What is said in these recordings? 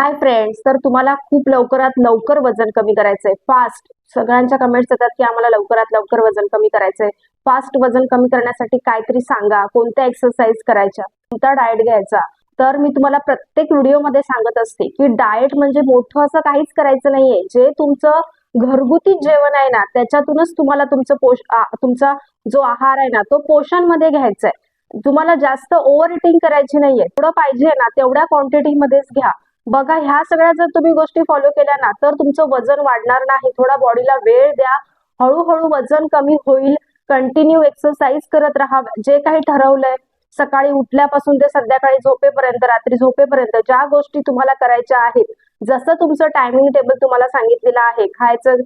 Hi friends तर तुम्हाला खूप लवकरात लवकर वजन कमी करायचंय. फास्ट सगळ्यांच्या कमेंट्स येतात की आम्हाला लवकरात लवकर वजन कमी करायचंय. फास्ट वजन कमी करण्यासाठी काहीतरी सांगा. कोणत्या एक्सरसाइज करायच्या? कोणता डाएट घ्यायचा? तर मी तुम्हाला प्रत्येक व्हिडिओमध्ये सांगत असते की डाएट म्हणजे मोठं असं काहीच करायचं नाहीये. जे तुमचं घरगुती जेवण आहे ना त्याच्यातूनच तुम्हाला तुमचं पोष तुमचा जो आहार आहे ना तो पोषणमध्ये घ्यायचा आहे तुम्हाला जास्त ओव्हर इटिंग करायची नाहीये. थोडं पाहिजे ना तेवढ्या क्वांटिटी मध्येच घ्या. बघा ह्या सगळ्या जर तुम्ही गोष्टी फॉलो केल्या ना तर तुमचं वजन वाढणार नाही. थोडा बॉडीला वेळ द्या. हळूहळू वजन कमी होईल. कंटिन्यू एक्सरसाइज करत राहा. जे काही ठरवलंय सकाळी उठल्यापासून ते संध्याकाळी झोपेपर्यंत रात्री झोपेपर्यंत ज्या गोष्टी तुम्हाला करायच्या आहेत जसं तुमचं टायमिंग टेबल तुम्हाला सांगितलेलं आहे खायचं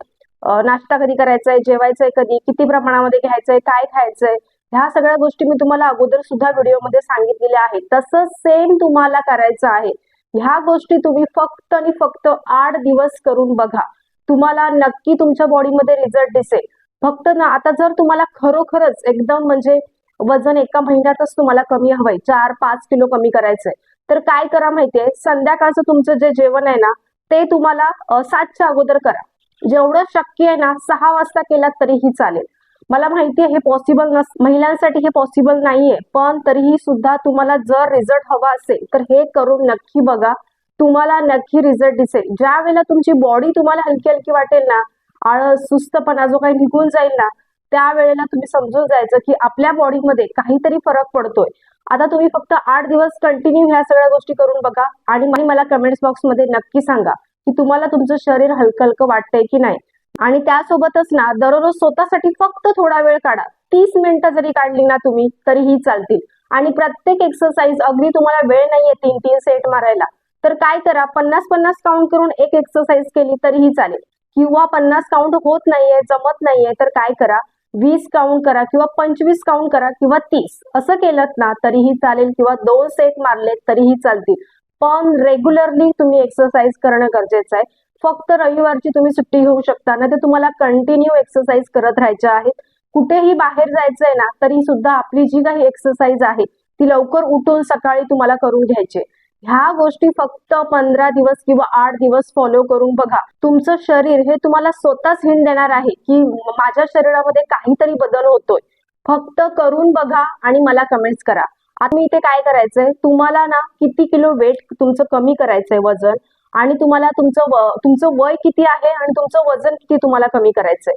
नाश्ता कधी करायचा आहे जेवायचंय कधी किती प्रमाणामध्ये घ्यायचंय काय खायचंय ह्या सगळ्या गोष्टी मी तुम्हाला अगोदर सुद्धा व्हिडिओमध्ये सांगितलेल्या आहेत. तसं सेम तुम्हाला करायचं आहे. ह्या गोष्टी तुम्ही फक्त आणि फक्त आठ दिवस करून बघा. तुम्हाला नक्की तुमच्या बॉडीमध्ये रिझल्ट दिसेल. फक्त ना आता जर तुम्हाला खरोखरच एकदम म्हणजे वजन एका महिन्यातच तुम्हाला कमी हवंय चार पाच किलो कमी करायचंय. तर काय करा माहितीये संध्याकाळचं तुमचं जे जेवण आहे ना ते तुम्हाला सातच्या अगोदर करा. जेवढं शक्य आहे ना सहा वाजता केलात तरीही चालेल. मला माहिती आहे हे पॉसिबल नस महिलांसाठी हे पॉसिबल नाहीये. पण तरीही सुद्धा तुम्हाला जर रिझल्ट हवा असेल तर हे करून नक्की बघा. तुम्हाला नक्की रिझल्ट दिसेल. ज्या वेळेला तुमची बॉडी तुम्हाला हलकी हलकी वाटेल ना आळस सुस्तपणा जो काही निघून जाईल ना त्यावेळेला तुम्ही समजून जायचं की आपल्या बॉडीमध्ये काहीतरी फरक पडतोय. आता तुम्ही फक्त आठ दिवस कंटिन्यू ह्या सगळ्या गोष्टी करून बघा आणि मला कमेंट्स बॉक्समध्ये नक्की सांगा की तुम्हाला तुमचं शरीर हलकं हलकं वाटतंय की नाही. आणि त्यासोबतच ना दररोज स्वतःसाठी फक्त थोडा वेळ काढा. तीस मिनिटं जरी काढली ना तुम्ही तरीही चालतील. आणि प्रत्येक एक्सरसाइज अगदी तुम्हाला वेळ नाहीये तीन तीन सेट मारायला. तर काय करा पन्नास पन्नास काउंट करून एक एक्सरसाइज केली तरीही चालेल. किंवा पन्नास काउंट होत नाहीये जमत नाहीये तर काय करा वीस काउंट करा किंवा पंचवीस काउंट करा किंवा तीस. असं केलं ना तरीही चालेल किंवा दोन सेट मारले तरीही चालतील. पण रेग्युलरली तुम्ही एक्सरसाइज करणं गरजेचं आहे. फक्त रविवारची तुम्ही सुट्टी घेऊ शकता. ना तर तुम्हाला कंटिन्यू एक्सरसाइज करत राहायच्या आहेत. कुठेही बाहेर जायचंय ना तरी सुद्धा आपली जी काही एक्सरसाइज आहे ती लवकर उठून सकाळी तुम्हाला करून घ्यायची. ह्या गोष्टी फक्त पंधरा दिवस किंवा आठ दिवस फॉलो करून बघा. तुमचं शरीर हे तुम्हाला स्वतःच हिंट देणार आहे की माझ्या शरीरामध्ये काहीतरी बदल होतोय. फक्त करून बघा आणि मला कमेंट्स करा. आता मी इथे काय करायचंय? तुम्हाला ना किती किलो वेट तुमचं कमी करायचंय वजन. आणि तुम्हाला तुमचं तुमचं वय किती आहे आणि तुमचं वजन किती तुम्हाला कमी करायचंय.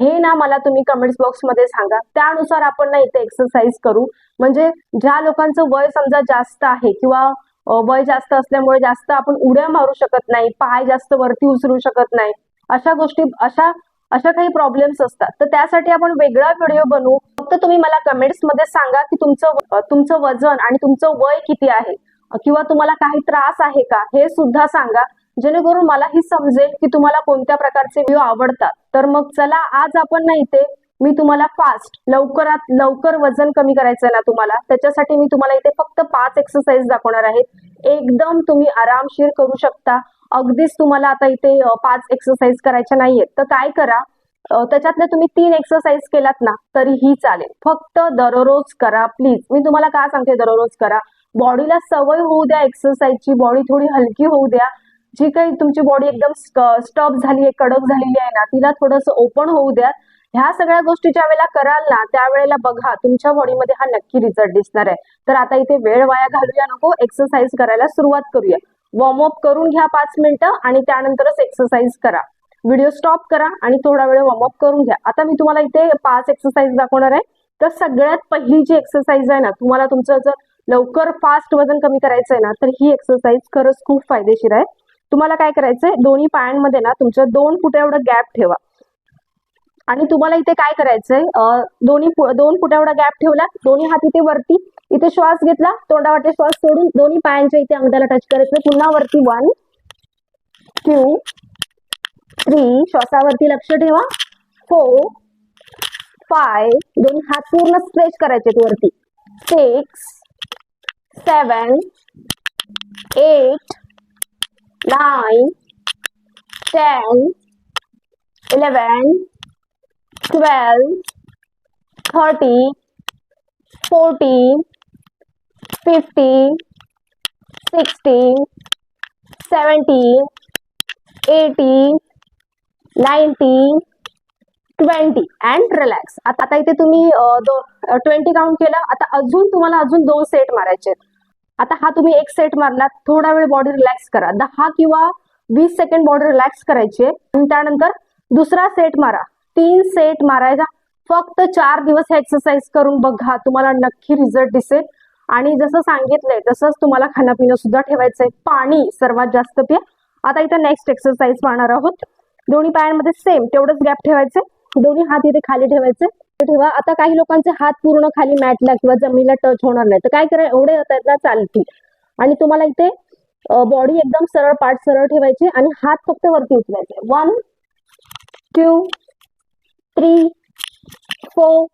हे ना मला तुम्ही कमेंट्स बॉक्समध्ये सांगा. त्यानुसार आपण ना इथे एक्सरसाइज करू. म्हणजे ज्या लोकांचं वय समजा जास्त आहे किंवा वय जास्त असल्यामुळे जास्त आपण उड्या मारू शकत नाही पाय जास्त वरती उचलू शकत नाही अशा गोष्टी अशा अशा काही प्रॉब्लेम्स असतात. तर त्यासाठी आपण वेगळा व्हिडिओ बनवू. फक्त तुम्ही मला कमेंट्समध्ये सांगा की तुमचं तुमचं वजन आणि तुमचं वय किती आहे. किंवा तुम्हाला काही त्रास आहे का हे सुद्धा सांगा. जेणेकरून मलाही समजेल की तुम्हाला कोणत्या प्रकारचे व्ह्यू आवडतात. तर मग चला आज आपण नाही इथे मी तुम्हाला फास्ट लवकरात लवकर वजन कमी करायचं आहे ना तुम्हाला. त्याच्यासाठी मी तुम्हाला इथे फक्त पाच एक्सरसाइज दाखवणार आहेत एकदम तुम्ही आरामशीर करू शकता. अगदीच तुम्हाला आता इथे पाच एक्सरसाइज करायच्या नाहीयेत. तर काय करा त्याच्यातले तुम्ही तीन एक्सरसाइज केलात ना तरीही चालेल. फक्त दररोज करा प्लीज मी तुम्हाला का सांगते दररोज करा? बॉडीला सवय होऊ द्या एक्सरसाइजची बॉडी थोडी हलकी होऊ द्या. जी काही तुमची बॉडी एकदम स्टॉप झाली आहे कडक झालेली आहे ना तिला थोडंसं ओपन होऊ द्या. ह्या सगळ्या गोष्टी ज्या वेळेला कराल ना त्यावेळेला बघा तुमच्या बॉडीमध्ये हा नक्की रिझल्ट दिसणार आहे. तर आता इथे वेळ वाया घालूया नको एक्सरसाइज करायला सुरुवात करूया. वॉर्मअप करून घ्या पाच मिनिटं आणि त्यानंतरच एक्सरसाइज करा. व्हिडिओ स्टॉप करा आणि थोडा वेळ वॉर्मअप करून घ्या. आता मी तुम्हाला इथे पाच एक्सरसाइज दाखवणार आहे. तर सगळ्यात पहिली जी एक्सरसाइज आहे ना तुम्हाला तुमचं जर लवकर फास्ट वजन कमी करायचं आहे ना तर ही एक्सरसाइज खरंच खूप फायदेशीर आहे. तुम्हाला काय करायचंय दोन्ही पायांमध्ये ना तुमच्या दोन फुटा एवढं गॅप ठेवा. आणि तुम्हाला इथे काय करायचंय दोन्ही दोन फुटा एवढा गॅप ठेवला दोन्ही हात इथे वरती इथे श्वास घेतला तोंडावाटे श्वास सोडून दोन्ही पायांच्या इथे अंगठ्याला टच करायचं. पुन्हा वरती वन टू थ्री श्वासावरती लक्ष ठेवा. फोर फाय दोन हात पूर्ण स्ट्रेच करायचे वरती. Six seven eight nine ten eleven twelve thirteen fourteen fifteen sixteen seventeen eighteen nineteen twenty and relax. आता आता इथे तुम्ही ट्वेंटी काउंट केलं. आता अजून तुम्हाला अजून दोन सेट मारायचे आता हा तुम्ही एक सेट मारलात थोडा वेळ बॉडी रिलॅक्स करा. दहा किंवा वीस सेकंड बॉडी रिलॅक्स करायची. आहे आणि त्यानंतर दुसरा सेट मारा. तीन सेट मारायचा. फक्त चार दिवस हे एक्सरसाइज करून बघा. तुम्हाला नक्की रिझल्ट दिसेल. आणि जसं सांगितलंय तसंच तुम्हाला खाणं सुद्धा ठेवायचंय. पाणी सर्वात जास्त प्या. आता इथं नेक्स्ट एक्सरसाइज पाहणार आहोत. दोन्ही पायांमध्ये सेम तेवढंच गॅप ठेवायचे. दोन्ही हात इथे खाली ठेवायचे. ते ठेवा आता काही लोकांचे हात पूर्ण खाली मॅटला किंवा जमिनीला टच होणार नाही. तर काय करा एवढे त्यांना चालतील. आणि तुम्हाला इथे बॉडी एकदम सरळ पाठ सरळ ठेवायची आणि हात फक्त वरती उचलायचे. One two three four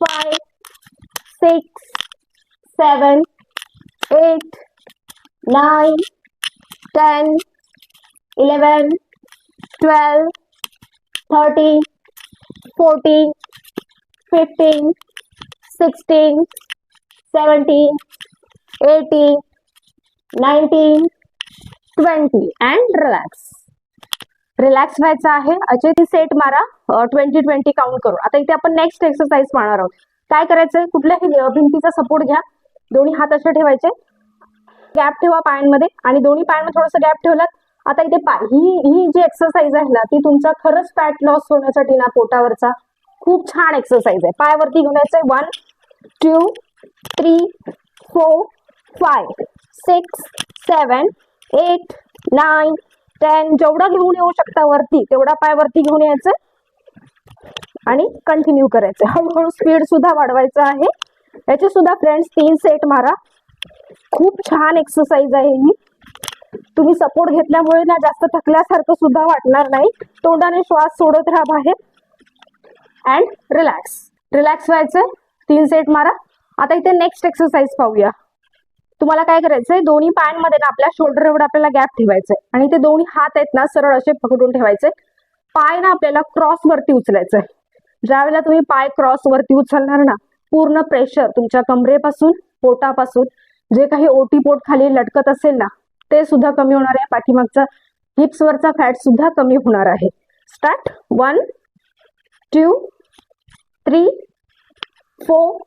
five six seven eight nine ten eleven twelve thirteen fourteen fifteen sixteen seventeen eighteen nineteen twenty. And relax relax व्हायचं आहे. अजय ती सेट मारा ट्वेंटी ट्वेंटी काउंट करून आता इथे आपण नेक्स्ट एक्सरसाइज मारणार आहोत. काय करायचंय? कुठल्याही भिंतीचा सपोर्ट घ्या. दोन्ही हात असे ठेवायचे. गॅप ठेवा पायांमध्ये. आणि दोन्ही पायांमध्ये थोडंसं गॅप ठेवलात. आता इथे पाय ही ही जी एक्सरसाइज आहे ना ती तुमचा खरंच फॅट लॉस होण्यासाठी ना पोटावरचा खूप छान एक्सरसाइज आहे. पायावरती घेऊन आहे one two three four five six seven eight nine ten जेवढा घेऊन येऊ शकता वरती तेवढा पाय वरती घेऊन यायचं आणि कंटिन्यू करायचं. हळूहळू स्पीड सुद्धा वाढवायचं आहे. याचे सुद्धा फ्रेंड्स तीन सेट मारा. खूप छान एक्सरसाइज आहे ही. तुम्ही सपोर्ट घेतल्यामुळे ना जास्त थकल्यासारखं सुद्धा वाटणार नाही. तोंडाने श्वास सोडत राहा बाहेर. अँड रिलॅक्स रिलॅक्स व्हायचंय तीन सेट मारा. आता इथे नेक्स्ट एक्सरसाइज पाहूया. तुम्हाला काय करायचंय? दोन्ही पायांमध्ये ना आपल्या शोल्डर एवढं आपल्याला गॅप ठेवायचंय. आणि ते दोन्ही हात आहेत ना सरळ असे पकडून ठेवायचे पाय ना आपल्याला क्रॉस वरती उचलायचंय. ज्या वेळेला तुम्ही पाय क्रॉस वरती उचलणार ना पूर्ण प्रेशर तुमच्या कमरेपासून पोटापासून जे काही ओटी पोट खाली लटकत असेल ना ते सुद्धा कमी होणार आहे. पाठीमागचा हिप्सवरचा फॅट सुद्धा कमी होणार आहे. Start one two three four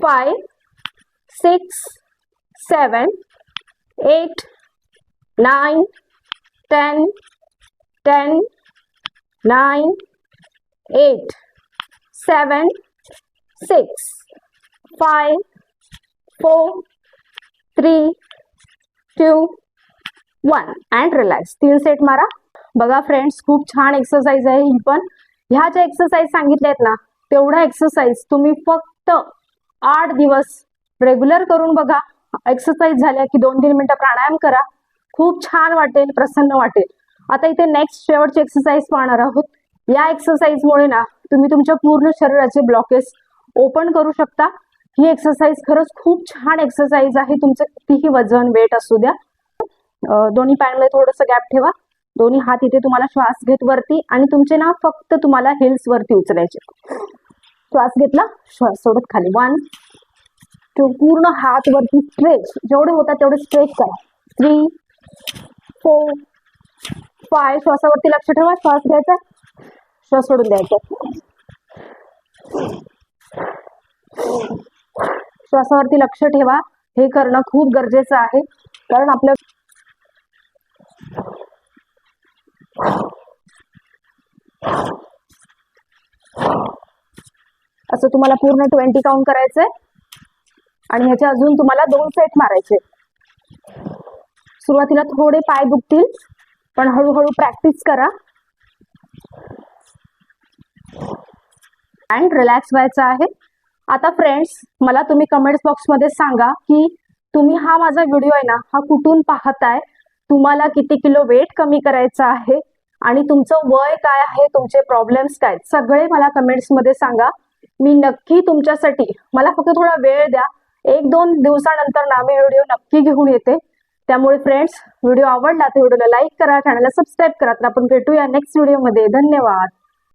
five six seven eight nine ten ten nine eight seven six five four three two one and relax तीन सेट मारा. बघा फ्रेंड्स खूप छान एक्सरसाइज आहे ही पण. ह्या ज्या एक्सरसाइज सांगितल्या आहेत ना तेवढ्या एक्सरसाइज तुम्ही फक्त आठ दिवस रेग्युलर करून बघा. एक्सरसाइज झाल्या की दोन तीन मिनिटं प्राणायाम करा. खूप छान वाटेल प्रसन्न वाटेल. आता इथे नेक्स्ट शेवटची एक्सरसाइज पाहणार आहोत. या एक्सरसाइजमुळे ना तुम्ही तुमच्या पूर्ण शरीराचे ब्लॉकेज ओपन करू शकता. ही एक्सरसाइज खरंच खूप छान एक्सरसाइज आहे. तुमचं कितीही वजन वेट असू द्या दोन्ही पॅनमध्ये थोडंसं गॅप ठेवा. दोन्ही हात इथे तुम्हाला श्वास घेत वरती आणि तुमचे ना फक्त तुम्हाला हिल्स वरती उचलायचे. श्वास घेतला श्वास सोडत खाली. वन टू पूर्ण हात वरती स्ट्रेच जेवढे होतात तेवढे स्ट्रेच करा. थ्री फोर पाय श्वासावरती लक्ष ठेवा. श्वास घ्यायचा. श्वास सोडून द्यायचा. श्वासावरती लक्ष ठेवा. हे करणं खूप गरजेचं आहे. कारण आपलं असं तुम्हाला पूर्ण ट्वेंटी काउंट करायचंय. आणि ह्याचे अजून तुम्हाला दोन सेट मारायचे. सुरुवातीला थोडे पाय दुखतील पण हळूहळू प्रॅक्टिस करा. अँड रिलॅक्स व्हायचं आहे. आता फ्रेंड्स मला तुम्ही कमेंट्स बॉक्समध्ये सांगा की तुम्ही हा माझा व्हिडिओ आहे ना हा कुठून पाहताय? तुम्हाला किती किलो वेट कमी करायचं आहे? आणि तुमचं वय काय आहे? तुमचे प्रॉब्लेम्स काय? आहेत, सगळे मला कमेंट्समध्ये सांगा. मी नक्की तुमच्यासाठी मला फक्त थोडा वेळ द्या. एक दोन दिवसानंतर ना मी व्हिडिओ नक्की घेऊन येते. त्यामुळे फ्रेंड्स व्हिडिओ आवडला तर व्हिडिओला लाईक करा चॅनलला सबस्क्राईब करा. तर आपण भेटूया नेक्स्ट व्हिडिओमध्ये धन्यवाद.